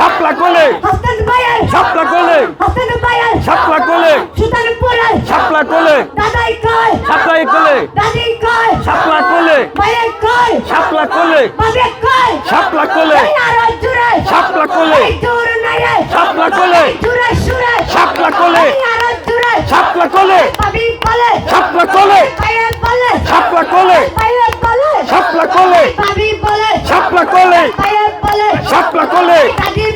সাপলা কোলে। সাপলা কোলে। সাপলা কোলে। সাপলা কোলে। সাপলা কোলে। সাপলা কোলে। সাপলা কোলে। সাপলা কোলে। সাপলা কোলে। সাপলা কোলে জুড়ে সুরে শাপলা কোলে এই আরও জুড়ে শাপলা কোলে ভাবি বলে শাপলা কোলে ভাইয়ের বলে শাপলা কোলে ভাইয়ের বলে শাপলা কোলে ভাবি বলে শাপলা কোলে ভাইয়ের বলে শাপলা কোলে দাদি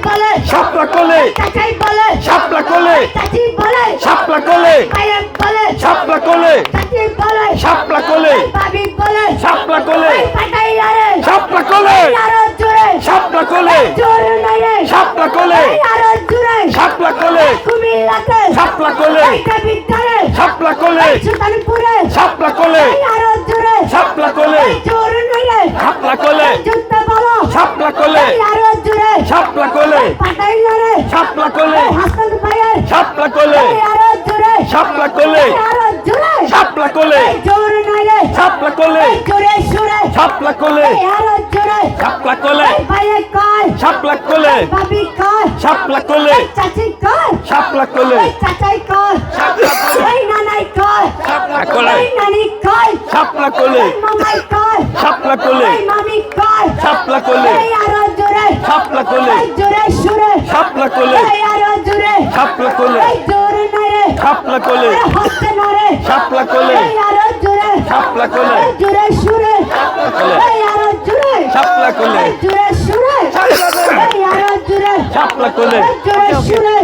শাপলা কোলে চাচাই বলে শাপলা কোলে চাচি বলে শাপলা কোলে ভাইয়ের বলে শাপলা কোলে চাচি বলে শাপলা কোলে ভাবি বলে শাপলা কোলে পাটাই আরে শাপলা কোলে আরও জুড়ে শাপলা কোলে জোর নাই রে শাপলা কোলে আরও জুড়ে শাপলা কোলে কুমিল্লাতে শাপলা কোলে বিদ্যারে শাপলা কোলে সুলতানপুরে শাপলা কোলে আরও জুড়ে শাপলা কোলে জোর নাই রে শাপলা কোলে জুতা বলো শাপলা কোলে আরও জুড়ে শাপলা কোলে পাটাই আরে শাপলা কোলে হাসান ভাইয়ের শাপলা কোলে আরও জুড়ে শাপলা কোলে আরও জুড়ে শাপলা কোলে জোর নাই রে শাপলা কোলে জোরে সুরে শাপলা কোলে আরও জুড়ে শাপলা কোলে ভাইয়ে কয় শাপলা কোলে ভাবি কয় শাপলা কোলে চাচি কয় শাপলা কোলে চাচাই কয় শাপলা কোলে নানাই কয় শাপলা কোলে নানি কয় শাপলা কোলে মামাই কয় শাপলা কোলে মামি কয় শাপলা কোলে এই আরও জোরে শাপলা কোলে এই জোরে শাপলা কোলে। খাপলা কোলে। খাপলা কোলে। শাপলা কোলে। শাপলা কোলে। জোরে সুরে। কোলে। শাপলা কোলে। সুরে। শাপলা কোলে। শাপলা কোলে সুরে।